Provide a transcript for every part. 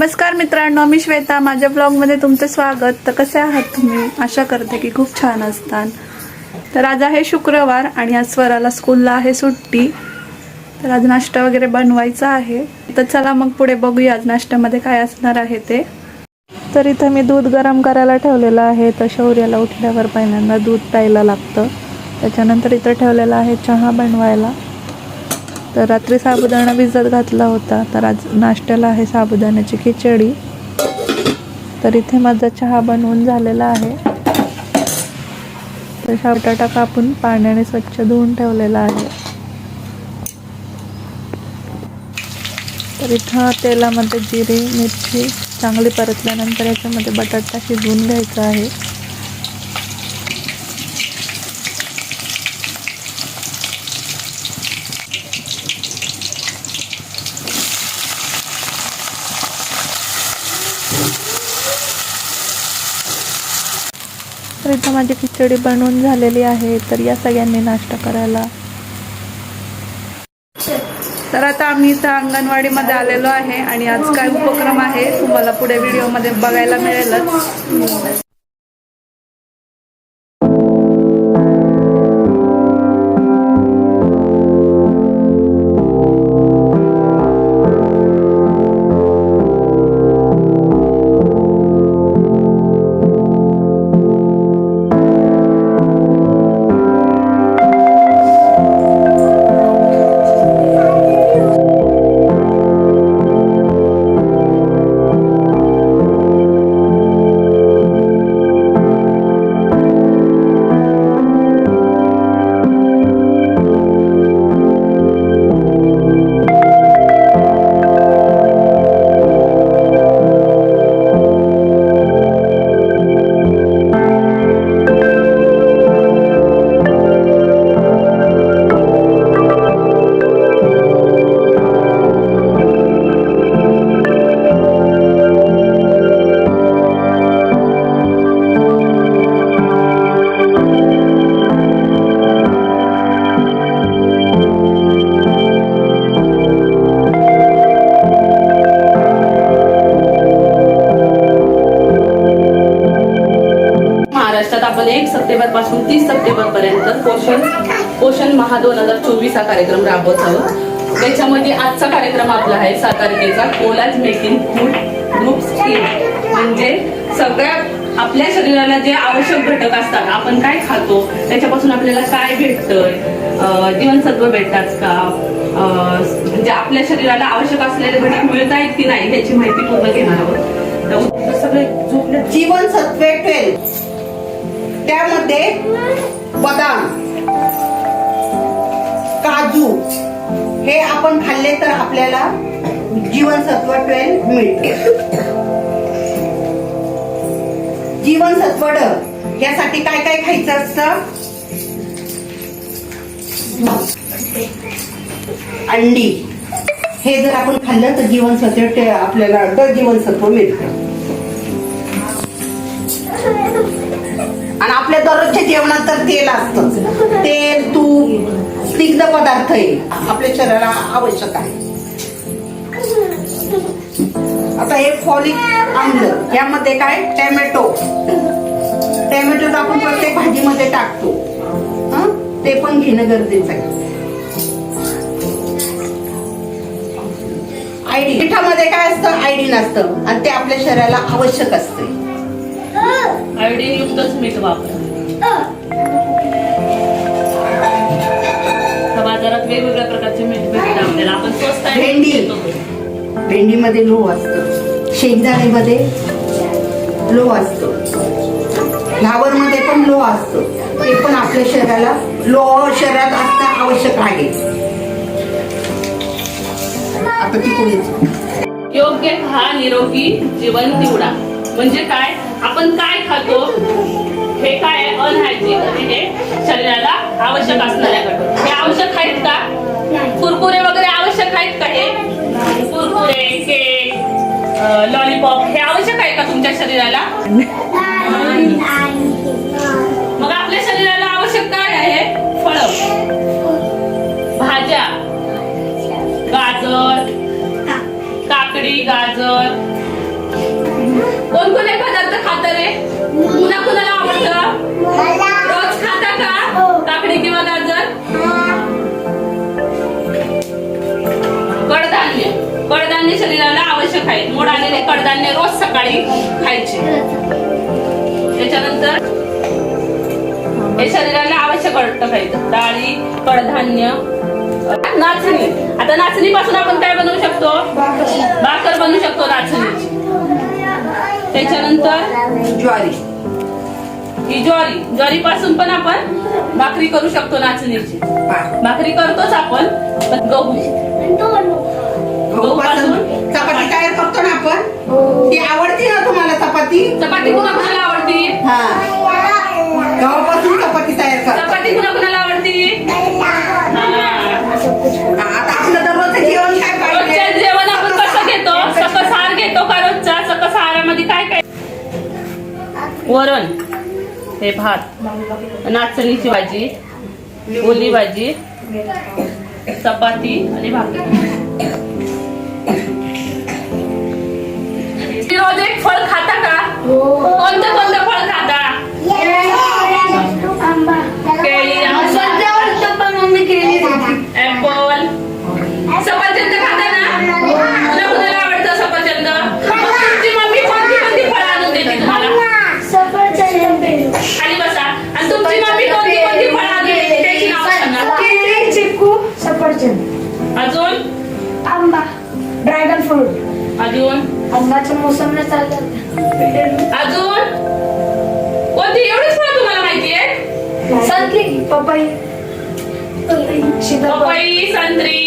नमस्कार मित्रांनो मी श्वेता. माझ्या ब्लॉगमध्ये तुमचं स्वागत. तर कसे आहात तुम्ही? आशा करते की खूप छान असतात तर आज आहे शुक्रवार आणि आज स्वराला स्कूलला आहे सुट्टी. तर आज नाश्ता वगैरे बनवायचा आहे. तर चला मग पुढे बघूया आज नाश्त्यामध्ये काय असणार आहे ते. तर इथं मी दूध गरम करायला ठेवलेलं आहे. तर शौर्याला उठल्यावर पहिल्यांदा दूध प्यायला लागतं. त्याच्यानंतर इथं ठेवलेलं आहे चहा बनवायला. तर रात्री साबुदाणा भिजत घातला होता. तर आज नाश्त्याला आहे साबुदाण्याची खिचडी. तर इथे माझा चहा बनवून झालेला आहे. तर हा बटाटा कापून पाण्याने स्वच्छ धुवून ठेवलेला आहे. तर इथं तेलामध्ये जिरे मिरची चांगली परतल्यानंतर याच्यामध्ये बटाटा शिजवून घ्यायचा आहे. इथं माझी खिचडी बनवून झालेली आहे तर या सगळ्यांनी नाश्ता करायला. तर आता आम्ही इथं अंगणवाडीमध्ये आलेलो आहे आणि आज काय उपक्रम आहे तुम्हाला पुढे व्हिडिओमध्ये बघायला मिळेलच. आपण एक सप्टेंबरपासून तीस सप्टेंबर पर्यंत पोषण पोषण महा दोन हजार चोवीस हा कार्यक्रम राबवत आहोत. त्याच्यामध्ये आजचा कार्यक्रम आपला आहे सात तारखेचा collage making food group scheme. म्हणजे सगळ्या आपल्या शरीराला जे आवश्यक घटक असतात आपण काय खातो त्याच्यापासून आपल्याला काय भेटतं जीवनसत्व भेटतात का म्हणजे आपल्या शरीराला आवश्यक असलेले घटक मिळत आहेत की नाही याची माहिती पूर्ण घेणार आहोत. सगळे जीवनसत्वे ट्वेल्व त्यामध्ये बदाम काजू हे आपण खाल्ले तर आपल्याला जीवनसत्व ट्वेल्व मिळते. जीवनसत्व ड यासाठी काय काय खायचं असतं? अंडी. हे जर आपण खाल्लं तर जीवनसत्व आपल्याला ड जीवनसत्व मिळतं. आणि आपल्या दररोजच्या जेवणात तर तेल असतं. तेल तूप स्निग्ध पदार्थ आहे आपल्या शरीराला आवश्यक आहे. आता हे फॉलिक आम्ल यामध्ये काय? टॅमॅटो. टॅमॅटो आपण प्रत्येक भाजीमध्ये टाकतो. ते पण घेणं गरजेचं आहे. आयडी पिठामध्ये काय असतं? आयडीन असतं आणि ते आपल्या शरीराला आवश्यक असते. आयोडीन युक्तच मीठ वापरा. बाजारात वेगवेगळ्या प्रकारचे मीठ भेटतात आपल्याला. आपण स्वस्त भेंडी. भेंडीमध्ये लोह असतं. शेंगदाण्यामध्ये लोह असतं. फ्लावरमध्ये पण लोह असतं. ते पण आपल्या शरीराला लोह शरीरात असणं आवश्यक आहे. आता ती योग्य खा निरोगी जीवन निवडा. म्हणजे काय? आपण काय खातो? हे काय आहे? अनहायजिन आणि हे शरीराला आवश्यक असणाऱ्या घटक हे आवश्यक आहेत का? कुरकुरे वगैरे आवश्यक आहेत का हे? कुरकुरे केक लॉलीपॉप हे आवश्यक आहे का तुमच्या शरीराला? कडधान्य शरीराला आवश्यक आहे. मोड आलेले कडधान्य रोज सकाळी खायचे. त्याच्यानंतर हे शरीराला आवश्यक वाटतं खायचं. डाळी कडधान्य नाचणी. आता नाचणी पासून आपण काय बनवू शकतो? भाकर बनवू शकतो नाचणीची त्याच्यानंतर ज्वारी. ही ज्वारी. ज्वारी पासून पण आपण भाकरी करू शकतो नाचणीची. भाकरी करतोच आपण पण गहू चपाती तयार करतो ना आपण. ती आवडते ना तुम्हाला चपाती? चपाती कुणा कुणाला आवडती? हा. गव्हापासून चपाती तयार करतो. चपाती कुणा कुणाला आवडती? हा. आता आपलं दररोजचं जेवण काय पाहिजे? जेवण आपण कसं घेतो? सकस आहार घेतो का सकस आहारामध्ये काय काय? वरण हे भात नाचणीची भाजी ओली भाजी चपाती आणि भाकरी. कोणतं कोणतं फळ खाता? केळी. ऍपल सफरचंद खाता ना? तुला कुणाला आवडतं सफरचंद? मग तुमची मम्मी कोणती कोणती फळं आणून देते तुम्हाला? खाली बसा. आणि तुमची मम्मी कोणती कोणती फळं आणून देते? त्याची नाव सांगा. चिक्कू सफरचंद. अजून? आंबा. ड्रॅगन फ्रूट अजून? आंब्याच्या मोसमला चालतात अजून? कोणती? एवढीच फळं तुम्हाला माहिती आहे संत्री पपई पपई संत्री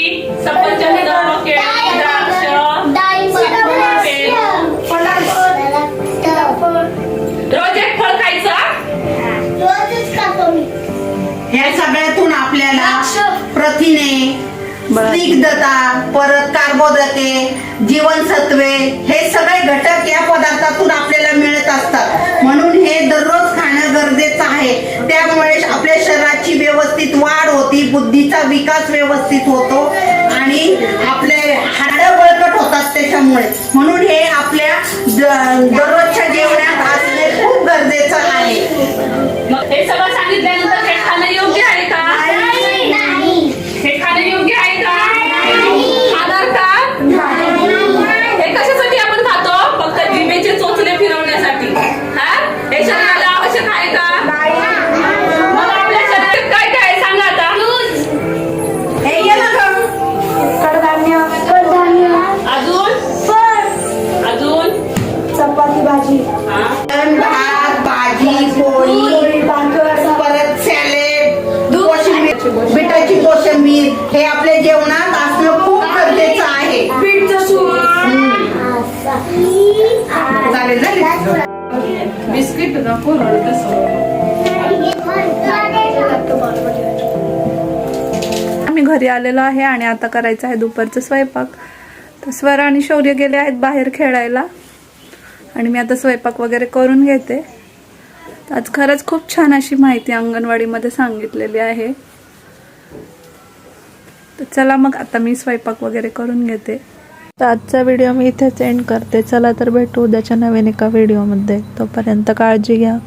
सफरचंद केळी द्राक्ष रोज एक फळ खायचं? या सगळ्यातून आपल्याला प्रथिने स्निग्धता परत कार्बोदके जीवनसत्वे हे सगळे घटक या पदार्थातून आपल्याला मिळत असतात. म्हणून हे दररोज खाणं गरजेचं आहे. त्यामुळे आपल्या शरीराची व्यवस्थित वाढ होती बुद्धीचा विकास व्यवस्थित होतो आणि आपले हाडं बळकट होतात त्याच्यामुळे म्हणून हे आपल्या दररोजच्या जेवणात असणे खूप गरजेचं आहे. मग हे सगळं सांगितल्यानंतर बिस्किट नको आम्ही घरी आलेलो आहे आणि आता करायचं आहे दुपारचं स्वयंपाक. तर स्वर आणि शौर्य गेले आहेत बाहेर खेळायला. आणि मी आता स्वयंपाक वगैरे करून घेते. आज खरंच खूप छान अशी माहिती अंगणवाडीमध्ये सांगितलेली आहे. तर चला मग आता मी स्वयंपाक वगैरे करून घेते. तर आजचा व्हिडिओ मी इथेच एंड करते. चला तर भेटू उद्याच्या नवीन एका व्हिडिओमध्ये तोपर्यंत काळजी घ्या.